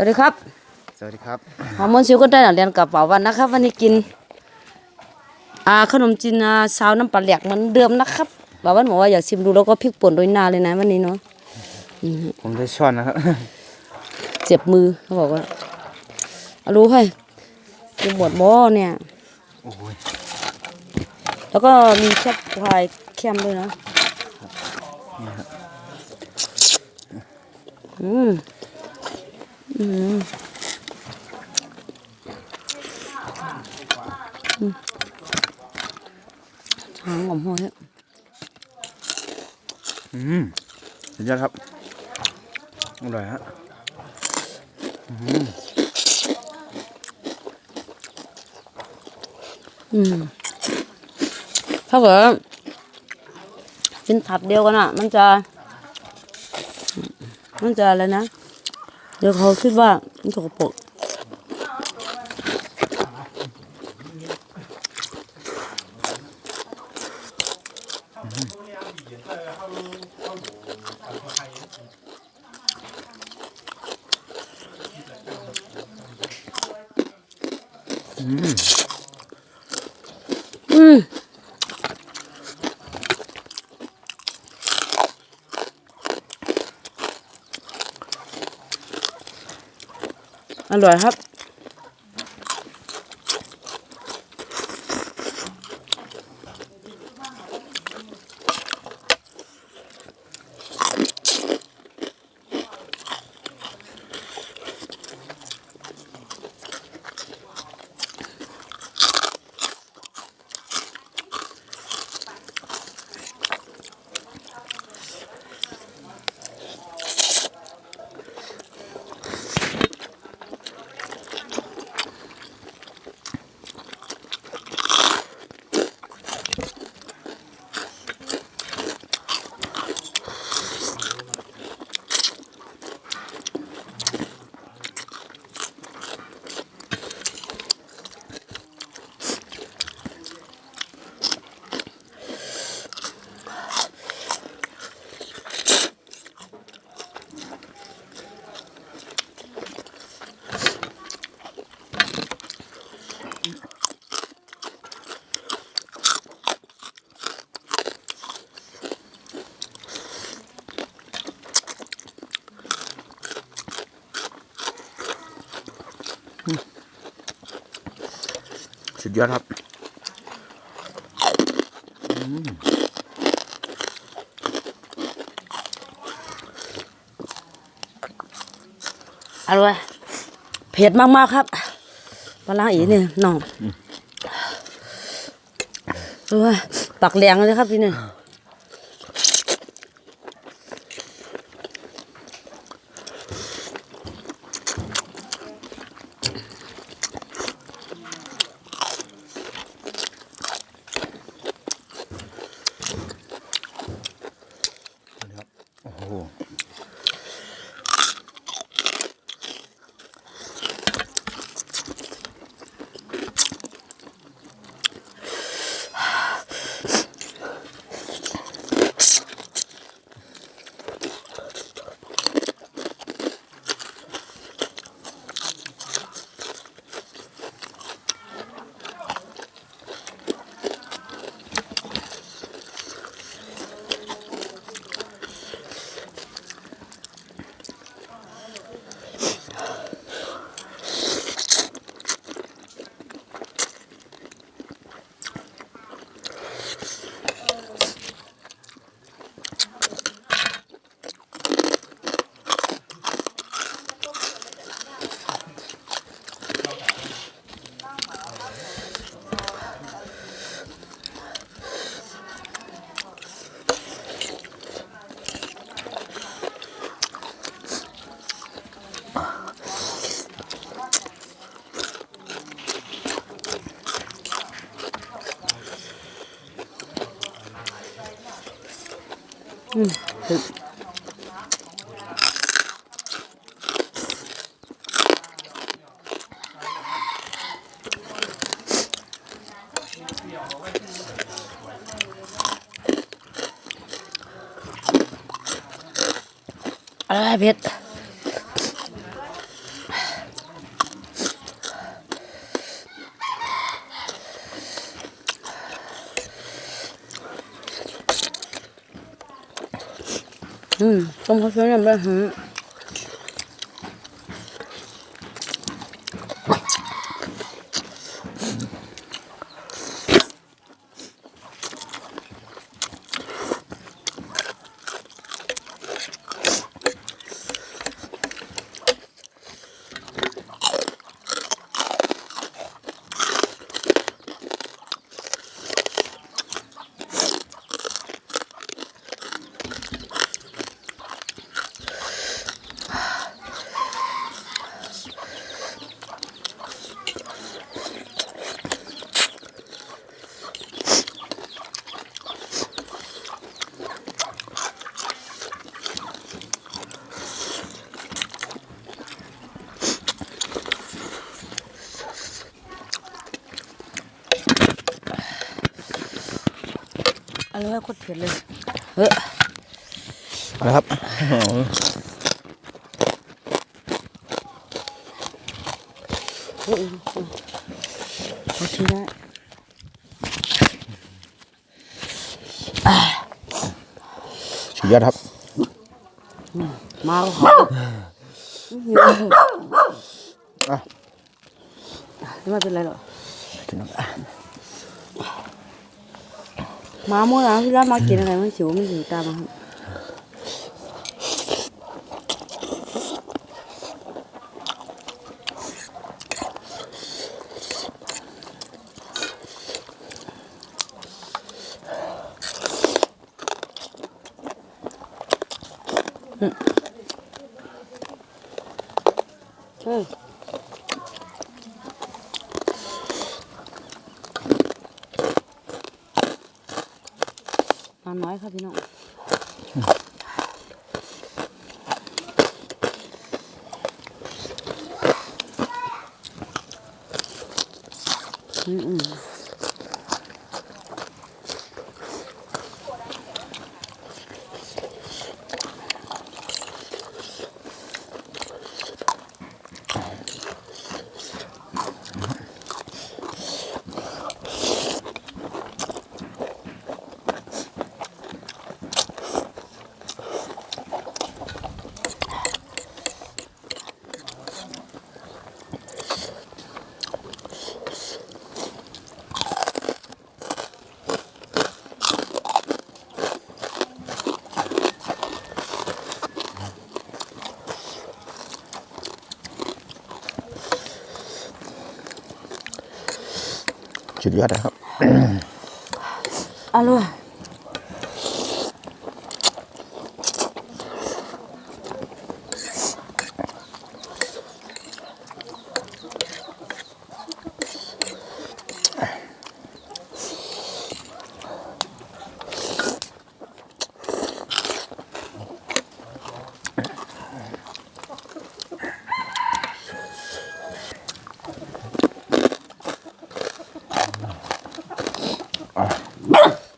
สวัสดีครับสวัสดีครับหอมมนต์ซิวก็ได้นักเรียนกระเป๋าวันนะครับ วันนี้กินอ่าขนมจีนอ่าซาวน้ำปลาแหลกเหมือนเดิมนะครับบ่าววันบอกว่าอยากชิมดูแล้วก็พริกป่นโดยหน้าเลยนะวันนี้เนาะผมได้ช้อนนะครับ เจ็บมือเขาบอกว่าเอารู้ให้กินหมดบ่เนี่ย โอ้ยแล้วก็มีแคบพายแคมด้วยนะอืมอืม อืมหางหอมหอยอะอืมสุดยอดครับ อร่อยฮะอืมถ้าเกิดกินถับเดียวกันอะ มันจะ มันจะอะไรนะ เดี๋ยวเขาคิดว่ามันสกปรกอืมอ ร่อยครับ สุดยอดครับอร่อยเผ็ดมากๆครับปลาล้าอีนี่น้องเออปักแรงเลยครับพี่เนี่ย โอ้โห อะไรเผ็ด อืมต้มข้าวสวยเนี่ยแบบหืมอะไรว คตรเผ็ดเลยเฮ้ยเอาละครับเอาทีนะสุดยอดครับ มาก็ขออะไม่เป็นไรหรอก กินน้ำอะมาโมนะพี่รับมากินอะไรไม่หิวไม่หิวตามมาครับอืมเฮ้ยมา น้อยครับพี่น้อง อืมอืม สุดยอดนะครับ อร่อย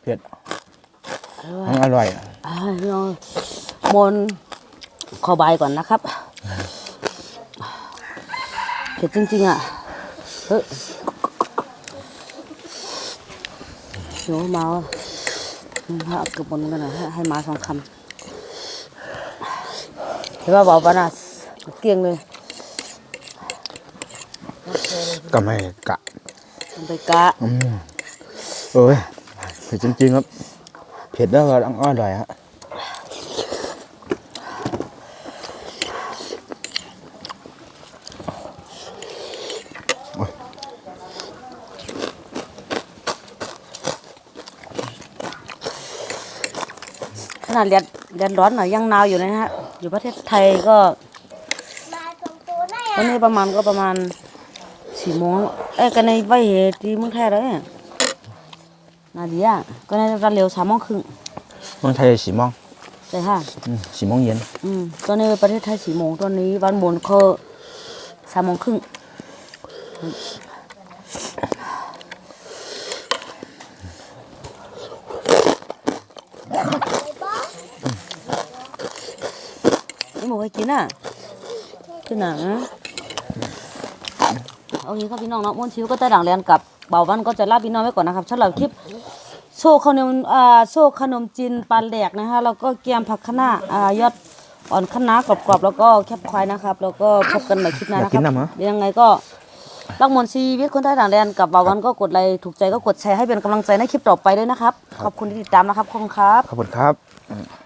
เผ็ดทั้งอร่อยอ่าพี่น้องมนขอใบายก่อนนะครับ เผ็ดจริง ๆ อะเฮ้ยเดี๋ยวมาว่ะอืมให้เอาเกือบบนกันหน่อยให้ให้มาสองคำเห็นว่าบอกปะนะเกลี้ยงเลยก็ไม่กะมันไปกะอืมเอ้ยเผ็ดจริงๆครับ เผ็ดแล้วก็อร่อยฮะขนาดเรียนเรียนร้อนหน่อยยังหนาวอยู่เลยนะฮะ อยู่ประเทศไทยก็มาส่งตัวได้ตอนนี้ประมาณก็ประมาณสี่โมงแล้วเอ้ยกันในไว้เหตุที่เมืองไทยเลย นาเดียก็ในจะเร็วสามโมงครึ่งเมืองไทยสี่โมงใช่ค่ะอืมสี่โมงเย็นอืมตอนนี้ประเทศไทยสี่โมงตอนนี้วันบนเขาสามโมงครึ่งนี่หมูให้กินอะขึ้นหนังโอเคครับพี่น้องเนาะม้วนชิวก็จะดังเรียนกับเบาวันก็จะลาพี่น้องไว้ก่อนนะครับสำหรับคลิป โชว์ขนมอ่าโชว์ขนมจีนปลาแหลกนะคะแล้วก็เกียมผักคะน้าอ่ายอดอ่อนคะน้ากรอบๆแล้วก็แคบควายนะครับ แล้วก็พบกันใหม่คลิปหน้านะคอยากกิรันน้ำเหรอเดี๋ยวยังไงก็รักมวลชีวิตคนไทยต่างแดนกับบ่าววันก็กดไลค์ถูกใจก็กดแชร์ให้เป็นกำลังใจในคลิปต่อไปด้วยนะครับ ขอบคุณที่ติดตามนะครับขอบคุณครับ ขอบคุณครับ